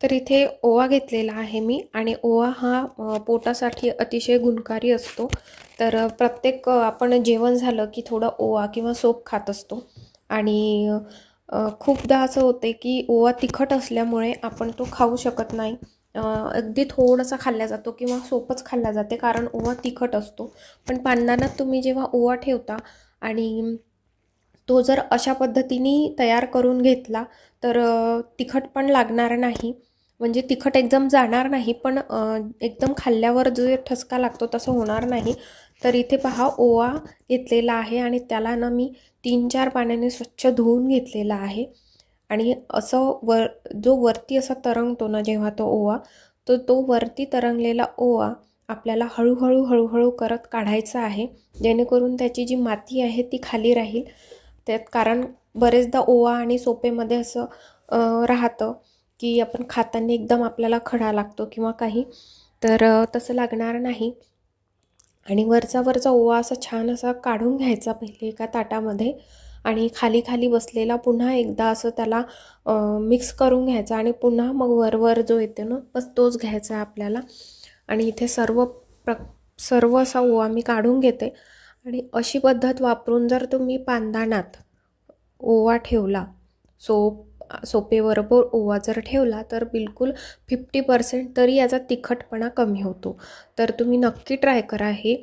तर इथे ओवा घेतलेला आहे मी आणि ओवा हा पोटासाठी अतिशय गुणकारी असतो. तर प्रत्येक आपण जेवण झालं की थोडं ओवा किंवा सोप खात असतो. आणि खूपदा असं होते की ओवा तिखट असल्यामुळे आपण तो खाऊ शकत नाही. अगदी थोडासा खाल्ला जातो किंवा सोपच खाल्ला जाते कारण ओवा तिखट असतो. पण पानदानात तुम्ही जेव्हा ओवा ठेवता आणि तो जर अशा पद्धतीने तयार करून घेतला तर तिखट पण लागणार नाही. म्हणजे तिखट एकदम जाणार नाही पण एकदम खाल्ल्यावर जो ठसका लागतो तसं होणार नाही. तर इथे पहा ओवा घेतलेला आहे आणि त्याला ना मी तीन चार पाण्याने स्वच्छ धुवून घेतलेला आहे. आणि असं वर जो वरती असा तरंगतो ना जेव्हा तो ओवा तर तो वरती तरंगलेला ओवा आपल्याला हळूहळू हळूहळू करत काढायचा आहे. जेणेकरून त्याची जी माती आहे ती खाली राहील. त्यात कारण बरेचदा ओवा आणि सोपेमध्ये असं राहतं की आपण खाताना एकदम आपल्याला खडा लागतो किंवा काही. तर तसं लागणार नाही. आणि वरचा वरचा ओवा असा छान असा काढून घ्यायचा पहिले एका ताटामध्ये आणि खाली खाली बसलेला पुन्हा एकदा असं त्याला मिक्स करून घ्यायचा आणि पुन्हा मग वरवर जो येतो ना बस तोच घ्यायचा आहे आपल्याला. आणि इथे सर्व प्र सर्व असा ओवा मी काढून घेते. आणि अशी पद्धत वापरून जर तुम्ही पांदाणात ओवा ठेवला. सोप सोपेबरोबर ओवा जर ठेवला तर बिलकुल फिफ्टी पर्सेंट तरी याचा तिखटपणा कमी होतो. तर तुम्ही नक्की ट्राय करा हे.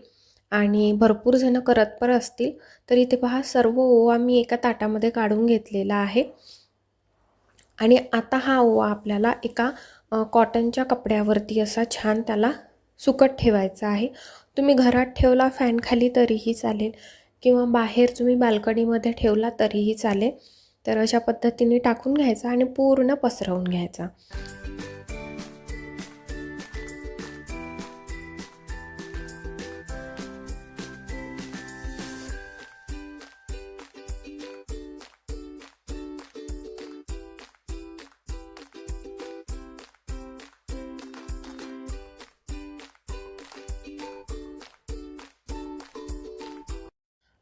आणि भरपूर जणं करत पण असतील. तर इथे पहा सर्व ओवा मी एका ताटामध्ये काढून घेतलेला आहे. आणि आता हा ओवा आपल्याला एका कॉटनच्या कपड्यावरती असा छान त्याला सुकट ठेवायचा आहे. तुम्ही घरात ठेवला फॅनखाली तरीही चालेल. किंवा बाहेर तुम्ही बाल्कनीमध्ये ठेवला तरीही चालेल. तर अशा पद्धतीने टाकून घ्यायचा आणि पूर्ण पसरवून घ्यायचा.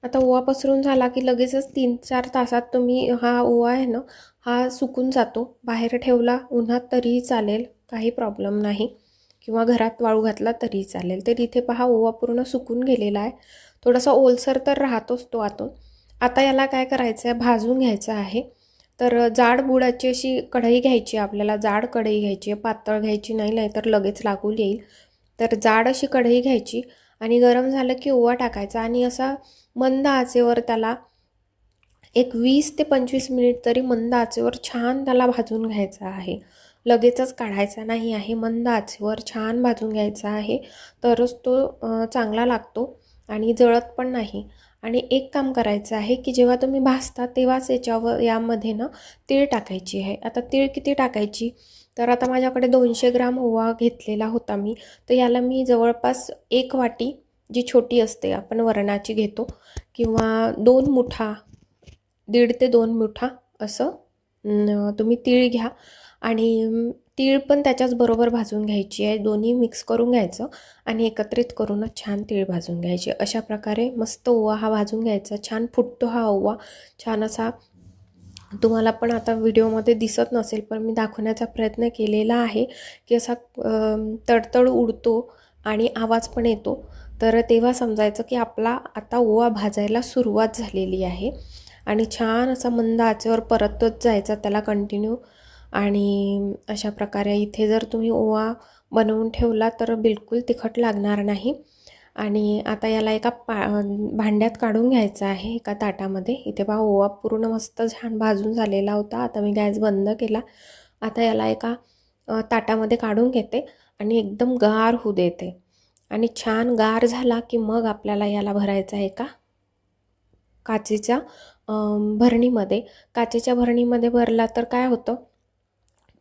आता ओवा पसरून झाला की लगेचच तीन चार तासात तुम्ही हा ओवा आहे ना हा सुकून जातो. बाहेर ठेवला उन्हात तरीही चालेल काही प्रॉब्लेम नाही. किंवा घरात वाळू घातला तरीही चालेल. तर इथे पहा ओवा पूर्ण सुकून गेलेला आहे. थोडासा ओलसर तर राहतोच तो आतून. आता याला काय करायचं आहे? भाजून घ्यायचं आहे. तर जाड बुडाची अशी कढई घ्यायची आपल्याला. जाड कढई घ्यायची आहे. पातळ घ्यायची नाही नाही तर लगेच लागून येईल. तर जाड अशी कढई घ्यायची. आणि गरम झालं की ओवा टाकायचा आणि असा मंद आचेवर त्याला एक वीस ते पंचवीस मिनिट तरी मंद आचेवर छान त्याला भाजून घ्यायचा आहे. लगेचच काढायचा नाही आहे. मंद आचेवर छान भाजून घ्यायचा आहे. तरच तो चांगला लागतो आणि जळत पण नाही. आणि एक काम करायचं आहे की जेव्हा तुम्ही भाजता तेव्हाच याच्यावर यामध्ये ना तीळ टाकायची आहे. आता तीळ किती टाकायची? तर आता माझ्याकडे दोनशे ग्राम ओवा घेतलेला होता मी. तर याला मी जवळपास एक वाटी जी छोटी असते आपण वरणाची घेतो किंवा दोन मुठा दीड ते दोन मुठा असं तुम्ही तीळ घ्या. आणि तीळ पण त्याच्याच बरोबर भाजून घ्यायची आहे. दोन्ही मिक्स करून घ्यायचं आणि एकत्रित करूनच छान तीळ भाजून घ्यायची. अशा प्रकारे मस्त ओवा हा भाजून घ्यायचा. छान फुटतो हा ओवा. छान असा तुम्हाला पण आता व्हिडिओमध्ये दिसत नसेल पण मी दाखवण्याचा प्रयत्न केलेला आहे की असा तडतड उडतो आणि आवाज पण येतो. तर तेव्हा समजायचं की आपला आता ओवा भाजायला सुरुवात झालेली आहे आणि छान असा मंद आचेवर परतच जायचा त्याला कंटिन्यू आणि अशा प्रकारे इथे जर तुम्ही ओवा बनवून ठेवला तर बिलकुल तिखट लागणार नाही. आणि आता याला एका पा भांड्यात काढून घ्यायचं आहे एका ताटामध्ये. इथे पहा ओवा पूर्ण मस्त छान भाजून झालेला होता. आता मी गॅस बंद केला. आता याला एका ताटामध्ये काढून घेते आणि एकदम गार होऊ देते. आणि छान गार झाला की मग आपल्याला याला भरायचा आहे का काचेच्या भरणीमध्ये. काचेच्या भरणीमध्ये भरला तर काय होतं?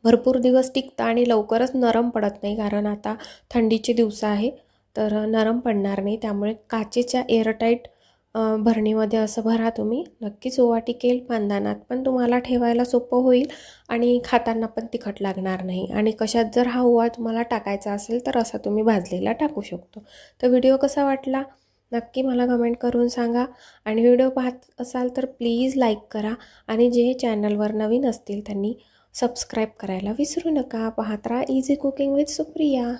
भरपूर दिवस टिकतं आणि लवकरच नरम पडत नाही कारण आता थंडीचे दिवस आहे. तर नरम पडणार नाही. त्यामुळे काचेच्या एअरटाईट भरणीमध्ये असं भरा तुम्ही. नक्कीच ओवा टिकेल पांदानात पण तुम्हाला ठेवायला सोपं होईल आणि खाताना पण तिखट लागणार नाही. आणि कशात जर हा ओवा तुम्हाला टाकायचा असेल तर असा तुम्ही भाजलेला टाकू शकतो. तर व्हिडिओ कसा वाटला? नक्की मला कमेंट करून सांगा. आणि व्हिडिओ पाहत असाल तर प्लीज लाईक करा. आणि जे चॅनलवर नवीन असतील त्यांनी सबस्क्राईब करायला विसरू नका. पाहत राहा इझी कुकिंग विथ सुप्रिया